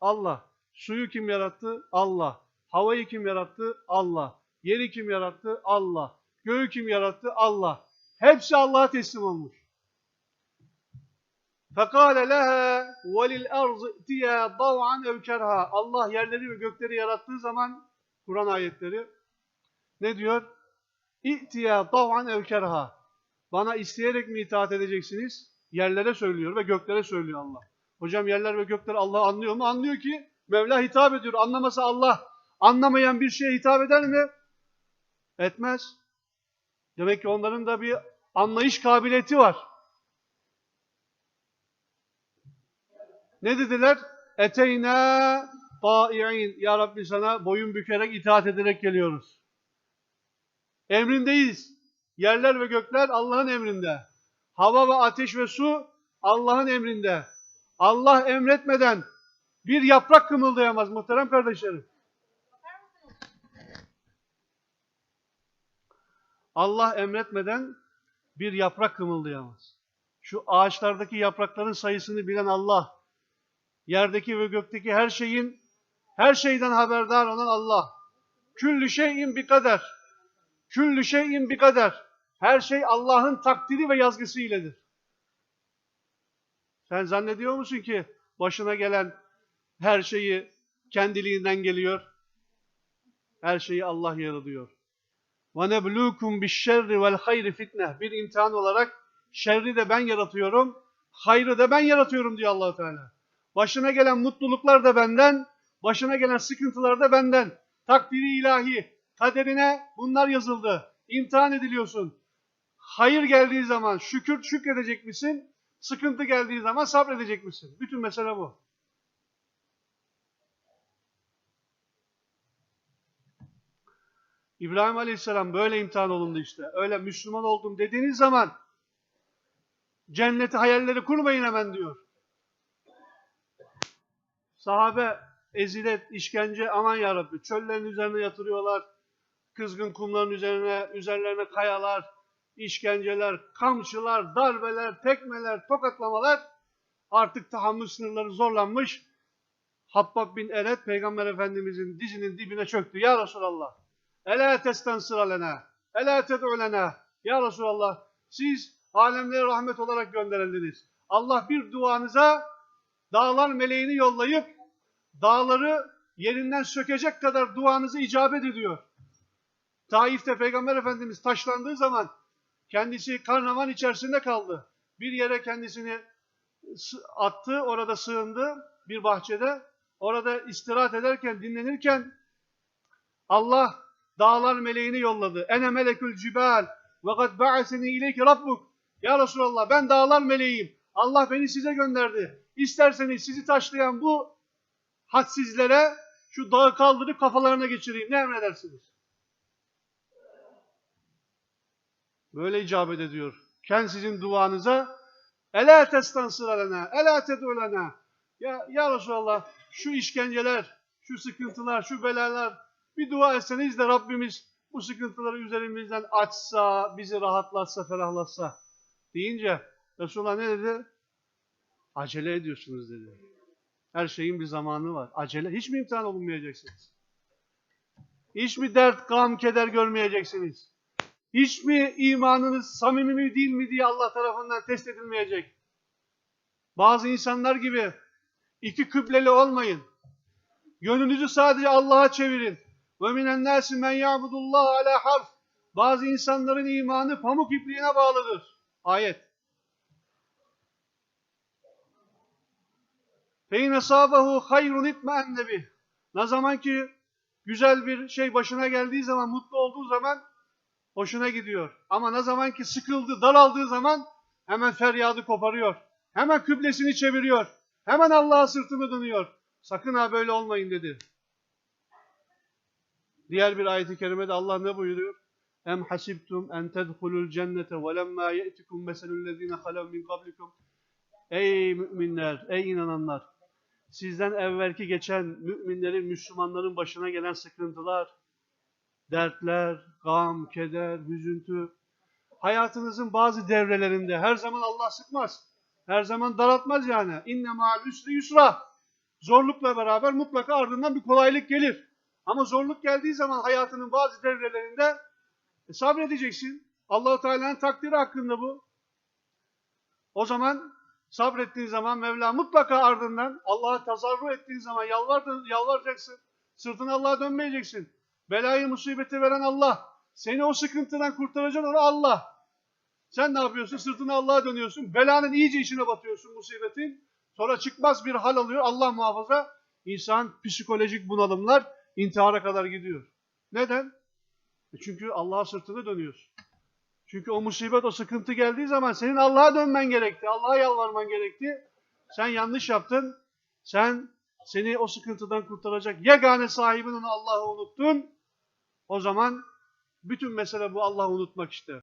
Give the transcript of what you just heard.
Allah. Suyu kim yarattı? Allah. Havayı kim yarattı? Allah. Yeri kim yarattı? Allah. Göğü kim yarattı? Allah. Hepsi Allah'a teslim olmuş. فَقَالَ لَهَا وَلِلْاَرْضِ اِتِيَا ضَوْعًا اَوْ كَرْهًا Allah yerleri ve gökleri yarattığı zaman Kur'an ayetleri ne diyor? اِتِيَا ضَوْعًا اَوْ كَرْهًا Bana isteyerek mi itaat edeceksiniz? Yerlere söylüyor ve göklere söylüyor Allah. Hocam yerler ve gökler Allah anlıyor mu? Anlıyor ki Mevla hitap ediyor. Anlamasa Allah anlamayan bir şeye hitap eder mi? Etmez. Demek ki onların da bir anlayış kabiliyeti var. Ne dediler? Eteyna ta'i'in. Ya Rabbi sana boyun bükerek itaat ederek geliyoruz. Emrindeyiz. Yerler ve gökler Allah'ın emrinde. Hava ve ateş ve su Allah'ın emrinde. Allah emretmeden bir yaprak kımıldayamaz muhterem kardeşlerim. Allah emretmeden bir yaprak kımıldayamaz. Şu ağaçlardaki yaprakların sayısını bilen Allah, yerdeki ve gökteki her şeyin, her şeyden haberdar olan Allah. Küllü şeyin bir kader. Küllü şeyin bir kader. Her şey Allah'ın takdiri ve yazgısı iledir. Sen zannediyor musun ki başına gelen her şeyi kendiliğinden geliyor? Her şeyi Allah yaratıyor. وَنَبْلُوكُمْ بِالشَّرِّ وَالْخَيْرِ fitne. Bir imtihan olarak şerri de ben yaratıyorum, hayrı da ben yaratıyorum diyor allah Teala. Başına gelen mutluluklar da benden, başına gelen sıkıntılar da benden. Takdiri ilahi, kaderine bunlar yazıldı. İmtihan ediliyorsun. Hayır geldiği zaman şükür şükredecek misin? Sıkıntı geldiği zaman sabredecek misin? Bütün mesele bu. İbrahim Aleyhisselam böyle imtihan olundu işte. Öyle Müslüman oldum dediğiniz zaman cenneti hayalleri kurmayın hemen diyor. Sahabe ezilet, işkence aman yarabbi çöllerin üzerine yatırıyorlar. Kızgın kumların üzerine, üzerlerine kayalar, işkenceler, kamçılar, darbeler, tekmeler, tokatlamalar artık tahammül sınırları zorlanmış. Habbab bin Eret Peygamber Efendimizin dizinin dibine çöktü. Ya Resulallah, Ela testansıra lena, ela ted'u lena. Ya Resulallah, siz alemlere rahmet olarak gönderildiniz. Allah bir duanıza dağlar meleğini yollayıp dağları yerinden sökecek kadar duanızı icabet ediyor. Taif'te Peygamber Efendimiz taşlandığı zaman kendisi karnavan içerisinde kaldı. Bir yere kendisini attı, orada sığındı bir bahçede. Orada istirahat ederken, dinlenirken Allah dağlar meleğini yolladı. Ene melekül cibal ve kad ba'aseni ileyke rabbuk. Ya Resulallah ben dağlar meleğiyim. Allah beni size gönderdi. İsterseniz sizi taşlayan bu hadsizlere şu dağı kaldırıp kafalarına geçireyim. Ne emredersiniz? Böyle icabet ediyor. Ken sizin duanıza Ela testansıra lena, ela ted'u lena. Ya, ya Resulallah şu işkenceler, şu sıkıntılar, şu belalar bir dua etseniz de Rabbimiz bu sıkıntıları üzerimizden açsa, bizi rahatlatsa, ferahlatsa deyince Resulullah ne dedi? Acele ediyorsunuz dedi. Her şeyin bir zamanı var. Acele. Hiç mi imtihan olunmayacaksınız? Hiç mi dert, gam, keder görmeyeceksiniz? Hiç mi imanınız samimi mi değil mi diye Allah tarafından test edilmeyecek? Bazı insanlar gibi iki kıbleli olmayın. Yönünüzü sadece Allah'a çevirin. Ve minen nâsi men ya'budullah ala harf. Bazı insanların imanı pamuk ipliğine bağlıdır. Ayet. Feyne sâbehu hayrun itmeenne bih. Ne zaman ki güzel bir şey başına geldiği zaman, mutlu olduğu zaman hoşuna gidiyor. Ama ne zaman ki sıkıldı, daraldığı zaman hemen feryadı koparıyor. Hemen kıblesini çeviriyor. Hemen Allah'a sırtını dönüyor. Sakın ha böyle olmayın dedi. Diğer bir ayet-i kerimede Allah ne buyuruyor? Em hasibtum en tedhulul cennete ve lemma ye'tikum meselüllezine halev min kablikum. Ey müminler, ey inananlar. Sizden evvelki geçen müminlerin, Müslümanların başına gelen sıkıntılar, dertler, gam, keder, hüzüntü. Hayatınızın bazı devrelerinde her zaman Allah sıkmaz. Her zaman daraltmaz yani. İnne ma'al üsri yusra. zorlukla beraber mutlaka ardından bir kolaylık gelir. Ama zorluk geldiği zaman hayatının bazı devrelerinde e, sabredeceksin. Allahu Teala'nın takdiri hakkında bu. O zaman sabrettiğin zaman Mevla mutlaka ardından Allah'a tazarru ettiğin zaman yalvardın, yalvaracaksın. Sırtını Allah'a dönmeyeceksin. Belayı musibeti veren Allah. Seni o sıkıntıdan kurtaracak olan Allah. Sen ne yapıyorsun? Sırtını Allah'a dönüyorsun. Belanın iyice içine batıyorsun musibetin. Sonra çıkmaz bir hal alıyor. Allah muhafaza. İnsan psikolojik bunalımlar intihara kadar gidiyor. Neden? E Çünkü Allah'a sırtını dönüyorsun. Çünkü o musibet, o sıkıntı geldiği zaman senin Allah'a dönmen gerekti. Allah'a yalvarman gerekti. Sen yanlış yaptın. Sen seni o sıkıntıdan kurtaracak yegane sahibin onu Allah'ı unuttun. O zaman bütün mesele bu Allah'ı unutmak işte.